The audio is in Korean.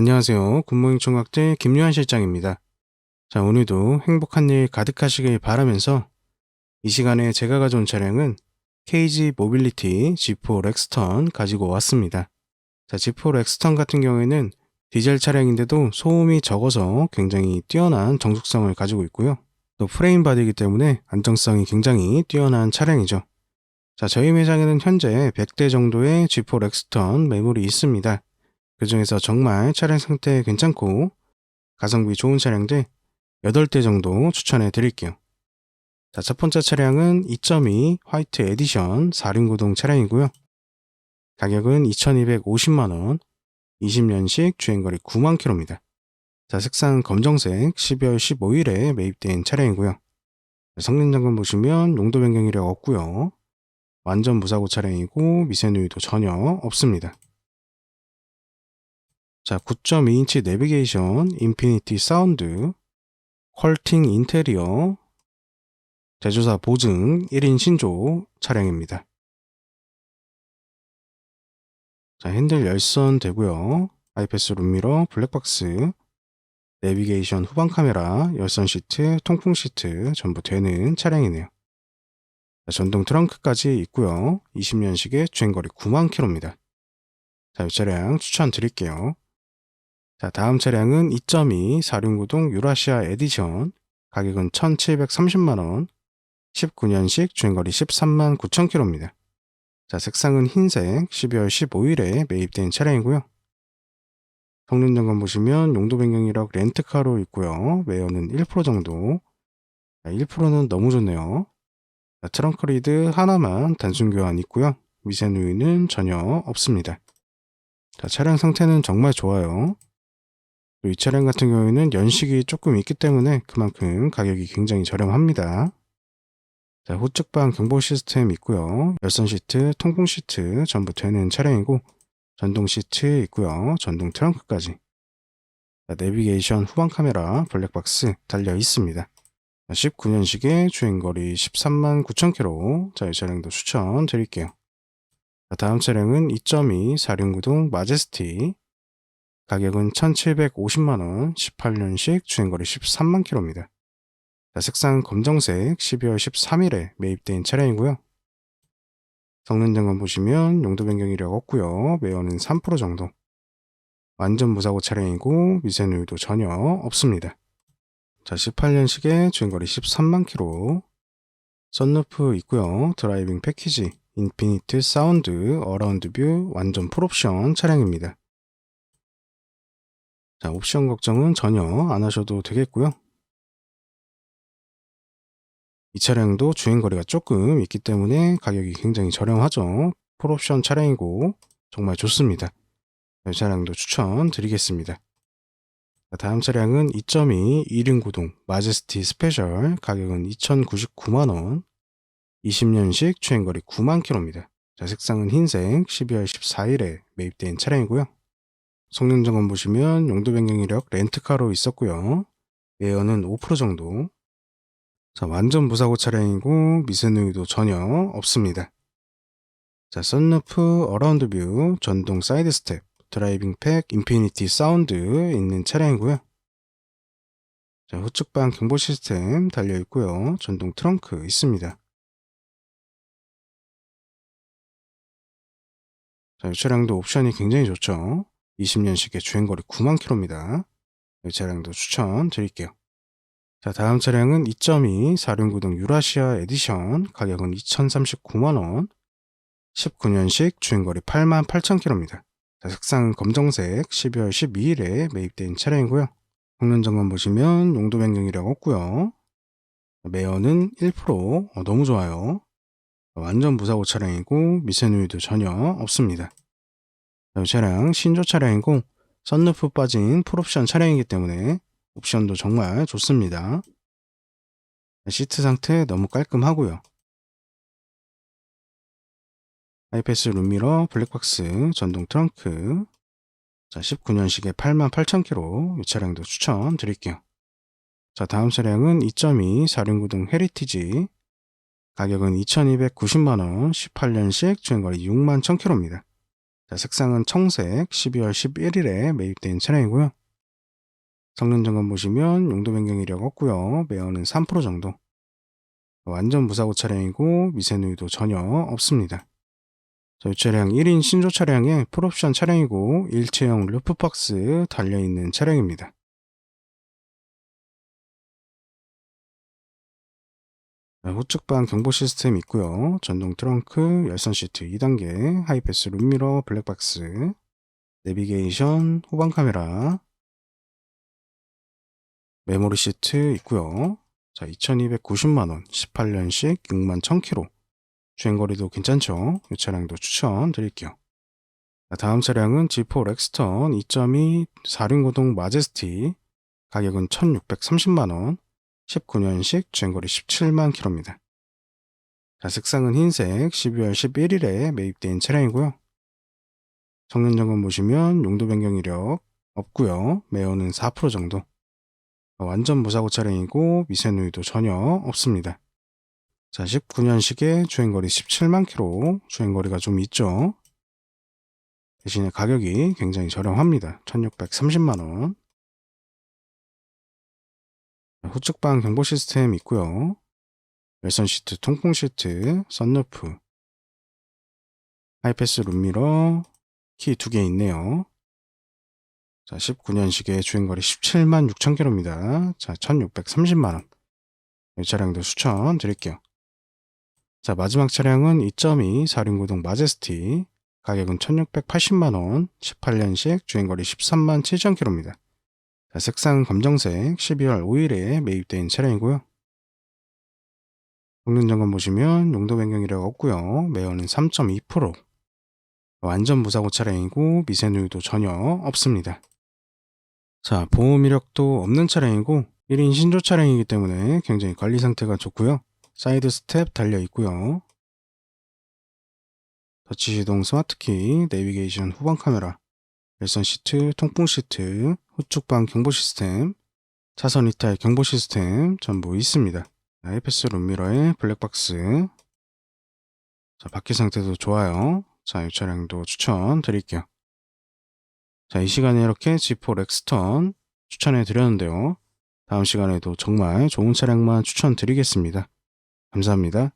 안녕하세요. 굿모닝 총각들 김유한 실장입니다. 자, 오늘도 행복한 일 가득하시길 바라면서 이 시간에 제가 가져온 차량은 KG 모빌리티 G4 렉스턴 가지고 왔습니다. 자, G4 렉스턴 같은 경우에는 디젤 차량인데도 소음이 적어서 굉장히 뛰어난 정숙성을 가지고 있고요. 또 프레임 바디이기 때문에 안정성이 굉장히 뛰어난 차량이죠. 자, 저희 매장에는 현재 100대 정도의 G4 렉스턴 매물이 있습니다. 그 중에서 정말 차량 상태 괜찮고 가성비 좋은 차량들 8대 정도 추천해 드릴게요. 자, 첫 번째 차량은 2.2 화이트 에디션 4륜구동 차량이고요. 가격은 2250만원, 20년식 주행거리 9만 킬로입니다. 자, 색상 검정색 12월 15일에 매입된 차량이고요. 자, 성능 점검 보시면 용도 변경 이력 없고요. 완전 무사고 차량이고 미세누이도 전혀 없습니다. 자, 9.2인치 내비게이션, 인피니티 사운드, 컬팅 인테리어, 제조사 보증 1인 신조 차량입니다. 자, 핸들 열선 되고요. 아이패스 룸미러, 블랙박스, 내비게이션 후방 카메라, 열선 시트, 통풍 시트 전부 되는 차량이네요. 자, 전동 트렁크까지 있고요. 20년식의 주행거리 9만 킬로입니다. 자, 이 차량 추천드릴게요. 자, 다음 차량은 2.2 4륜구동 유라시아 에디션 가격은 1,730만원 19년식 주행거리 13만 9천 킬로입니다. 자, 색상은 흰색 12월 15일에 매입된 차량이고요. 성능 점검 보시면 용도 변경 이력 렌트카로 있고요. 외연은 1% 정도. 자, 1%는 너무 좋네요. 자, 트렁크 리드 하나만 단순 교환 있고요. 미세 누유는 전혀 없습니다. 자, 차량 상태는 정말 좋아요. 이 차량 같은 경우에는 연식이 조금 있기 때문에 그만큼 가격이 굉장히 저렴합니다. 자, 후측방 경보 시스템 있고요. 열선 시트, 통풍 시트 전부 되는 차량이고 전동 시트 있고요. 전동 트렁크까지. 자, 내비게이션 후방 카메라 블랙박스 달려 있습니다. 19년식의 주행거리 13만 9천 킬로. 자, 이 차량도 추천 드릴게요. 자, 다음 차량은 2.2 4륜구동 마제스티 가격은 1,750만원, 18년식 주행거리 13만 킬로입니다. 자, 색상 검정색 12월 13일에 매입된 차량이고요. 성능 점검 보시면 용도 변경 이력 없고요. 매연은 3% 정도. 완전 무사고 차량이고 미세누유도 전혀 없습니다. 자, 18년식의 주행거리 13만 킬로. 썬루프 있고요. 드라이빙 패키지, 인피니트 사운드, 어라운드 뷰, 완전 풀옵션 차량입니다. 자, 옵션 걱정은 전혀 안 하셔도 되겠고요. 이 차량도 주행거리가 조금 있기 때문에 가격이 굉장히 저렴하죠. 풀옵션 차량이고 정말 좋습니다. 이 차량도 추천드리겠습니다. 다음 차량은 2.2 1륜구동 마제스티 스페셜 가격은 2,099만원 20년식 주행거리 9만 킬로입니다. 자, 색상은 흰색 12월 14일에 매입된 차량이고요. 성능 점검 보시면 용도 변경 이력 렌트카로 있었고요. 에어는 5% 정도. 자, 완전 무사고 차량이고 미세누이도 전혀 없습니다. 자, 썬루프 어라운드 뷰, 전동 사이드 스텝, 드라이빙 팩, 인피니티 사운드 있는 차량이고요. 자, 후측방 경보 시스템 달려 있고요. 전동 트렁크 있습니다. 자, 이 차량도 옵션이 굉장히 좋죠. 20년식의 주행거리 9만 킬로입니다. 이 차량도 추천 드릴게요. 자, 다음 차량은 2.2 4륜구동 유라시아 에디션 가격은 2,039만원 19년식 주행거리 8만 8천 킬로입니다. 자, 색상은 검정색 12월 12일에 매입된 차량이고요. 성능 점검 보시면 용도 변경 이력 없고요. 매연은 1% 어, 너무 좋아요. 완전 무사고 차량이고 미세누이도 전혀 없습니다. 이 차량 신조 차량이고 썬루프 빠진 풀옵션 차량이기 때문에 옵션도 정말 좋습니다. 시트 상태 너무 깔끔하고요. 아이패스 룸미러, 블랙박스, 전동 트렁크 자 19년식에 88,000km 이 차량도 추천드릴게요. 자 다음 차량은 2.2 4륜구동 헤리티지 가격은 2,290만원 18년식 주행거리 6만 1000km입니다. 자, 색상은 청색 12월 11일에 매입된 차량이고요. 성능 점검 보시면 용도 변경 이력 없고요. 매연은 3% 정도. 완전 무사고 차량이고 미세 누유도 전혀 없습니다. 저희 차량 1인 신조 차량에 풀옵션 차량이고 일체형 루프박스 달려있는 차량입니다. 후측방 경보 시스템 있고요. 전동 트렁크, 열선 시트 2단계, 하이패스 룸미러, 블랙박스, 내비게이션, 후방 카메라, 메모리 시트 있고요. 자, 2290만원, 18년식 6만 1000km. 주행거리도 괜찮죠? 이 차량도 추천드릴게요. 자, 다음 차량은 G4 렉스턴 2.2 4륜고동 마제스티. 가격은 1630만원, 19년식 주행거리 17만 킬로입니다. 자, 색상은 흰색 12월 11일에 매입된 차량이고요. 성능 점검 보시면 용도 변경 이력 없고요. 매연은 4% 정도. 완전 무사고 차량이고 미세 누유도 전혀 없습니다. 자, 19년식에 주행거리 17만 킬로, 주행거리가 좀 있죠. 대신에 가격이 굉장히 저렴합니다. 1630만원. 후측방 경보 시스템 있고요. 열선 시트, 통풍 시트, 썬루프, 하이패스 룸미러, 키 두 개 있네요. 자, 19년식의 주행거리 17만 6천 킬로입니다. 자, 1630만원. 이 차량도 추천 드릴게요. 자, 마지막 차량은 2.2 4륜구동 마제스티. 가격은 1680만원, 18년식 주행거리 13만 7천 킬로입니다. 자, 색상 검정색 12월 5일에 매입된 차량이고요. 성능 점검 보시면 용도 변경 이력 없고요. 매연은 3.2%. 완전 무사고 차량이고 미세 누유도 전혀 없습니다. 자, 보험 이력도 없는 차량이고 1인 신조 차량이기 때문에 굉장히 관리 상태가 좋고요. 사이드 스텝 달려 있고요. 터치 시동 스마트키, 내비게이션 후방 카메라, 열선 시트, 통풍 시트, 후측방 경보 시스템, 차선 이탈 경보 시스템 전부 있습니다. 아이패스 룸미러의 블랙박스. 자, 바퀴 상태도 좋아요. 자, 이 차량도 추천 드릴게요. 자, 이 시간에 이렇게 G4 렉스턴 추천해 드렸는데요. 다음 시간에도 정말 좋은 차량만 추천드리겠습니다. 감사합니다.